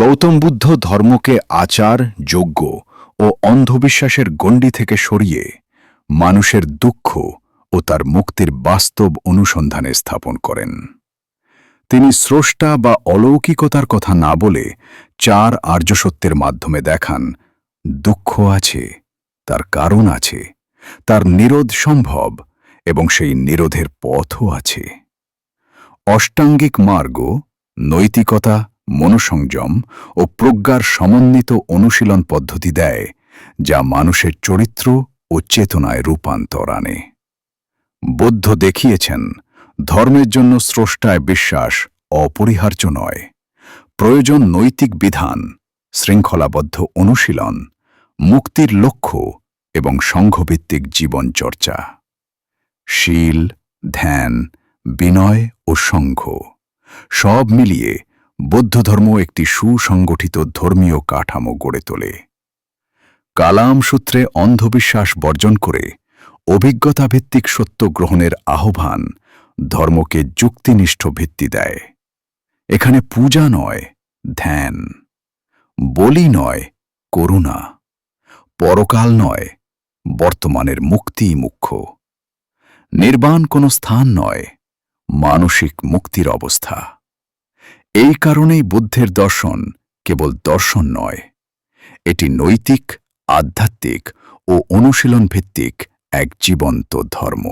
গৌতম বুদ্ধ ধর্মকে আচার যোগ্য ও অন্ধবিশ্বাসের গণ্ডি থেকে সরিয়ে মানুষের দুঃখ ও তার মুক্তির বাস্তব অনুসন্ধানে স্থাপন করেন। তিনি স্রষ্টা বা অলৌকিকতার কথা না বলে চার আর্যসত্যের মাধ্যমে দেখান, দুঃখ আছে, তার কারণ আছে, তার নিরোধ সম্ভব এবং সেই নিরোধের পথও আছে। অষ্টাঙ্গিক মার্গ, নৈতিকতা মনোসংযম ও প্রজ্ঞার সমন্বিত অনুশীলন পদ্ধতি দেয়, যা মানুষের চরিত্র ও চেতনায় রূপান্তর আনে। বৌদ্ধ দেখিয়েছেন, ধর্মের জন্য স্রষ্টায় বিশ্বাস অপরিহার্য নয়। প্রয়োজন নৈতিক বিধান, শৃঙ্খলাবদ্ধ অনুশীলন, মুক্তির লক্ষ্য এবং সংঘভিত্তিক জীবনচর্চা। শীল, ধ্যান, বিনয় ও সংঘ সব মিলিয়ে বৌদ্ধধর্ম একটি সুসংগঠিত ধর্মীয় কাঠামো গড়ে তোলে। কালাম সূত্রে অন্ধবিশ্বাস বর্জন করে অভিজ্ঞতাভিত্তিক সত্য গ্রহণের আহ্বান ধর্মকে যুক্তিনিষ্ঠ ভিত্তি দেয়। এখানে পূজা নয়, ধ্যান। বলি নয়, করুণা। পরকাল নয়, বর্তমানের মুক্তিই মুখ্য। নির্বাণ কোনো স্থান নয়, মানসিক মুক্তির অবস্থা। এই কারণেই বুদ্ধের দর্শন কেবল দর্শন নয়, এটি নৈতিক, আধ্যাত্মিক ও অনুশীলন ভিত্তিক এক জীবন্ত ধর্ম।